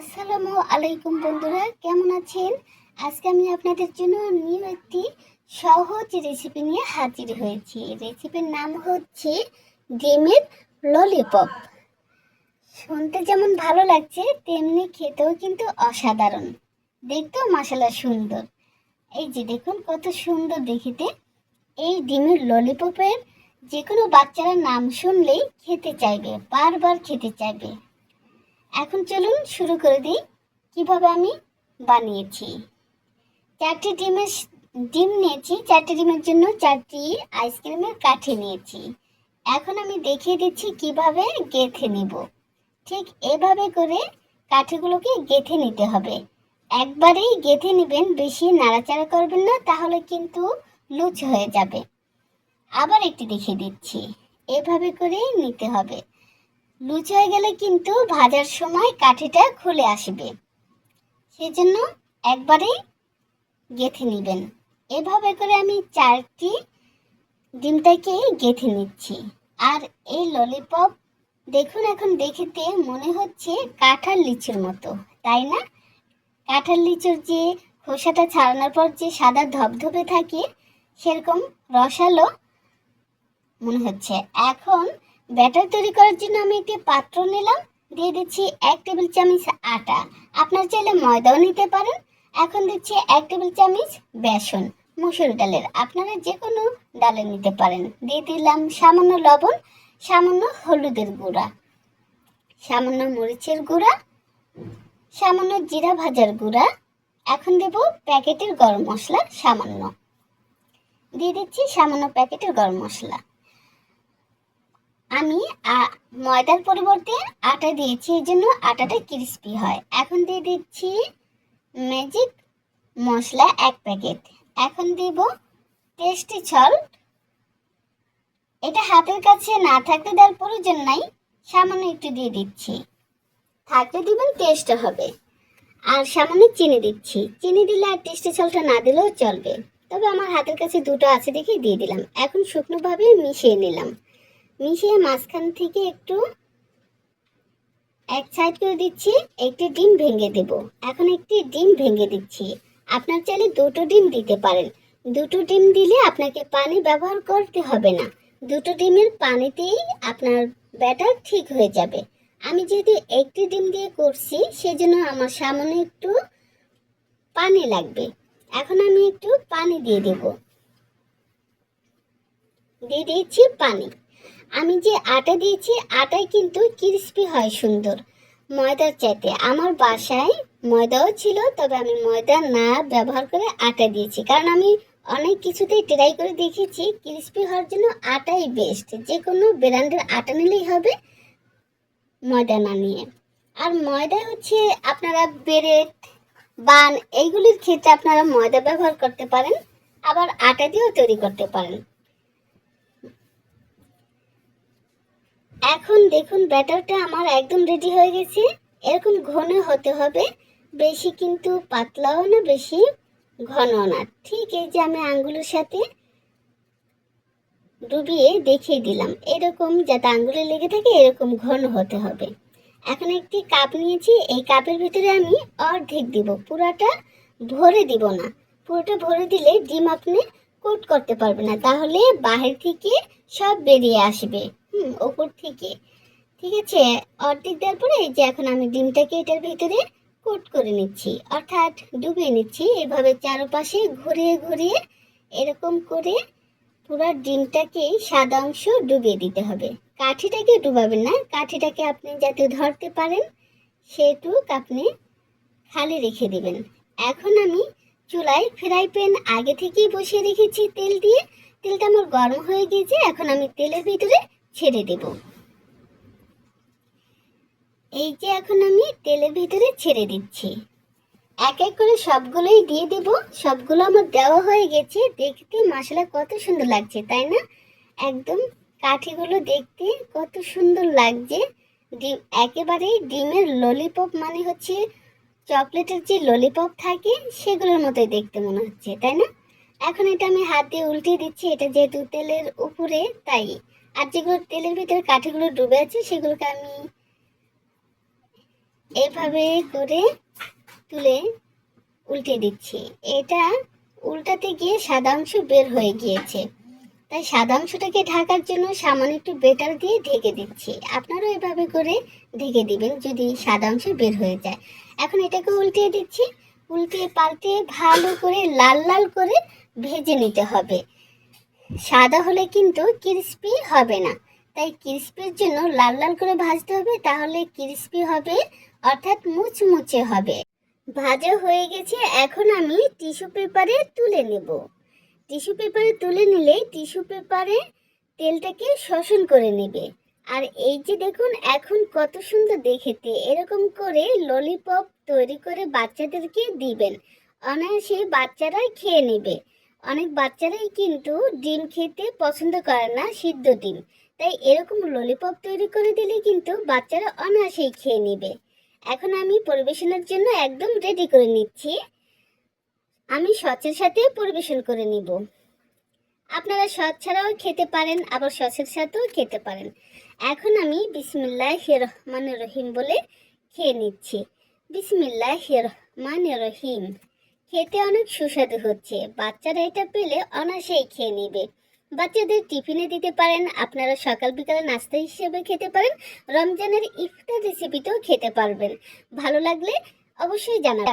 আসসালামু আলাইকুম বন্ধুরা, কেমন আছেন? আজকে আমি আপনাদের জন্য নিউ একটি সহজ রেসিপি নিয়ে হাজির হয়েছি। রেসিপির নাম হচ্ছে ডিমের ললিপপ শুনতে যেমন ভালো লাগছে, তেমনি খেতেও কিন্তু অসাধারণ। দেখতেও মশলা সুন্দর। এই যে দেখুন, কত সুন্দর দেখিতে। এই ডিমের ললিপপের যে কোনো বাচ্চারা নাম শুনলেই খেতে চাইবে, বারবার খেতে চাইবে। এখন চলুন শুরু করে দিই। কীভাবে আমি বানিয়েছি? চারটি ডিমের ডিম নিয়েছি। চারটি ডিমের জন্য চারটি আইসক্রিমের কাঠি নিয়েছি। এখন আমি দেখিয়ে দিচ্ছি কীভাবে গেথে নিব। ঠিক এভাবে করে কাঠিগুলোকে গেথে নিতে হবে। একবারেই গেথে নেবেন, বেশি নাড়াচাড়া করবেন না, তাহলে কিন্তু লুচ হয়ে যাবে। আবার একটি দেখিয়ে দিচ্ছি। এভাবে করে নিতে হবে। লুচ হয়ে গেলে কিন্তু ভাজার সময় কাঠিটা খুলে আসবে। সেজন্য একবারেই গেঁথে নেবেন। এভাবে করে আমি চারটি ডিমটাকে গেঁথে নিচ্ছি। আর এই ললিপপ দেখুন এখন দেখিতে মনে হচ্ছে কাঁঠাল লিচুর মতো, তাই না? কাঁঠাল লিচুর যে খোসাটা ছাড়ানোর পর যে সাদা ধবধবে থাকে, সেরকম রসালো মনে হচ্ছে। এখন ব্যাটার তৈরি করার জন্য আমি একটি পাত্র নিলাম। দিয়ে দিচ্ছি এক টেবিল চামচ আটা। আপনার চাইলে ময়দাও নিতে পারেন। এখন দিচ্ছি এক টেবিল চামচ বেসন, মুসুর ডালের। আপনারা যে কোনো ডালের নিতে পারেন। দিয়ে দিলাম সামান্য লবণ, সামান্য হলুদের গুঁড়া, সামান্য মরিচের গুঁড়া, সামান্য জিরা ভাজার গুঁড়া। এখন দেব প্যাকেটের গরম মশলা সামান্য। দিয়ে দিচ্ছি সামান্য প্যাকেটের গরম মশলা। আমি ময়দার পরিবর্তে আটা দিয়েছি, এই জন্য আটাটা ক্রিস্পি হয়। এখন দিয়ে দিচ্ছি ম্যাজিক মশলা এক প্যাকেট এখন দিব টেস্টি সল্ট এটা হাতের কাছে না থাকলে দেওয়ার প্রয়োজন নাই, সামান্য একটু দিয়ে দিচ্ছি। থাকলে দিবেন টেস্ট হবে। আর সামান্য চিনি দিচ্ছি। চিনি দিলে আর টেস্টি সল্টটা না দিলেও চলবে। তবে আমার হাতের কাছে দুটো আছে দেখে দিয়ে দিলাম। এখন শুকনোভাবে মিশিয়ে নিলাম। মিশিয়ে মাঝখান থেকে একটু, এক সাইড করে দিচ্ছি, একটি ডিম ভেঙে দেব। এখন একটি ডিম ভেঙে দিচ্ছি। আপনার চাইলে দুটো ডিম দিতে পারেন। দুটো ডিম দিলে আপনাকে পানি ব্যবহার করতে হবে না। দুটো ডিমের পানিতেই আপনার ব্যাটার ঠিক হয়ে যাবে। আমি যেহেতু একটি ডিম দিয়ে করছি, সেজন্য আমার সামনে একটু পানি লাগবে। এখন আমি একটু পানি দিয়ে দেব। দিয়ে দিয়েছি পানি। আমি যে আটা দিয়েছি, আটাই কিন্তু ক্রিস্পি হয় সুন্দর। ময়দার চাইতে। আমার বাসায় ময়দাও ছিল, তবে আমি ময়দা না ব্যবহার করে আটা দিয়েছি। কারণ আমি অনেক কিছুতেই ট্রাই করে দেখেছি ক্রিস্পি হওয়ার জন্য আটাই বেস্ট যে কোনো ব্র্যান্ডের আটা নিলেই হবে ময়দা না নিয়ে। আর ময়দা হচ্ছে আপনারা ব্রেড, বান, এইগুলির ক্ষেত্রে আপনারা ময়দা ব্যবহার করতে পারেন, আবার আটা দিয়েও তৈরি করতে পারেন। এখন দেখুন ব্যাটারটা আমার একদম রেডি হয়ে গেছে। এরকম ঘন হতে হবে, বেশি কিন্তু পাতলাও না, বেশি ঘন না। ঠিক এই যে আমি আঙ্গুলের সাথে ডুবিয়ে দেখিয়ে দিলাম। এরকম যাতে আঙ্গুলে লেগে থাকে, এরকম ঘন হতে হবে। এখন একটি কাপ নিয়েছি, এই কাপের ভিতরে আমি অর্ধেক দিব। পুরাটা ভরে দিব না। পুরোটা ভরে দিলে ডিম আপনি কোট করতে পারবে না। তাহলে বাহির থেকে সব বেরিয়ে আসবে। হুম, ওপর থেকে। ঠিক আছে? অর্ধেক দেওয়ার পরে যে এখন আমি ডিমটাকে এটার ভিতরে কোট করে নিচ্ছি। অর্থাৎ ডুবিয়ে নিচ্ছি। এভাবে চারপাশে ঘুরিয়ে ঘুরিয়ে এরকম করে পুরো ডিমটাকে সাদা অংশ ডুবিয়ে দিতে হবে। কাঠিটাকে ডুবাবেন না। কাঠিটাকে আপনি যাতে ধরতে পারেন, সেটুক আপনি খালি রেখে দিবেন। এখন আমি চুলায় ফ্রাই প্যান আগে থেকেই বসিয়ে রেখেছি তেল দিয়ে। তেলটা আমার গরম হয়ে গিয়েছে। এখন আমি তেলের ভিতরে ছেড়ে দেব। এই যে এখন আমি তেলের ভিতরে ছেড়ে দিচ্ছি। এক এক করে সবগুলোই দিয়ে দেব। সবগুলো আমার দেওয়া হয়ে গেছে। দেখতে মশলা কত সুন্দর লাগছে, তাই না? একদম কাঠিগুলো দেখতে কত সুন্দর লাগছে। ডিম, একেবারেই ডিমের ললিপপ মানে হচ্ছে চকলেটের যে ললিপপ থাকে, সেগুলোর মতোই দেখতে মনে হচ্ছে, তাই না? এখন এটা আমি হাত দিয়ে উল্টিয়ে দিচ্ছি, এটা যেহেতু তেলের উপরে, তাই। আর যেগুলো তেলের ভিতরে কাঠিগুলো ডুবে আছে, সেগুলোকে আমি এভাবে করে তুলে উল্টে দিচ্ছি। এটা উল্টাতে গিয়ে সাদা অংশ বের হয়ে গিয়েছে। তাই সাদা অংশটাকে ঢাকার জন্য সামান্য একটু বেটার দিয়ে ঢেকে দিচ্ছি। আপনারাও এভাবে করে ঢেকে দিবেন যদি সাদা অংশ বের হয়ে যায়। এখন এটাকে উল্টিয়ে দিচ্ছি। উল্টিয়ে পাল্টে ভালো করে, লাল লাল করে ভেজে নিতে হবে। সাদা হলে কিন্তু ক্রিস্পি হবে না। তাই ক্রিস্পির জন্য লাল লাল করে ভাজতে হবে, তাহলে ক্রিস্পি হবে, অর্থাৎ মুচমুচে হবে। ভাজা হয়ে গেছে, এখন আমি টিস্যু পেপারে তুলে নেব। টিস্যু পেপারে তুলে নিলে টিস্যু পেপারে তেলটাকে শোষণ করে নেবে। আর এই যে দেখুন, এখন কত সুন্দর দেখেতে। এরকম করে ললিপপ তৈরি করে বাচ্চাদেরকে দিবেন। অনায়াসে বাচ্চারা খেয়ে নেবে। অনেক বাচ্চারাই কিন্তু ডিম খেতে পছন্দ করে না, সিদ্ধ ডিম। তাই এরকম ললিপপ তৈরি করে দিলে কিন্তু বাচ্চারা অনায়াসেই খেয়ে নেবে। এখন আমি পরিবেশনের জন্য একদম রেডি করে নিচ্ছি। আমি সচের সাথে পরিবেশন করে নিব। আপনারা সচ ছাড়াও খেতে পারেন, আবার সচের সাথেও খেতে পারেন। এখন আমি বিসমিল্লাহ রহমান রহিম বলে খেয়ে নিচ্ছি। বিসমিল্লাহ রহমান রহিম। খেতে অনেক সুস্বাদু হচ্ছে। বাচ্চারা এটা পেলে অনায়াসেই খেয়ে নেবে। বাচ্চাদের টিফিনে দিতে পারেন, আপনারা সকাল বিকালে নাস্তা হিসেবে খেতে পারেন, রমজানের ইফতার রেসিপিতেও খেতে পারবেন। ভালো লাগলে অবশ্যই জানাবেন।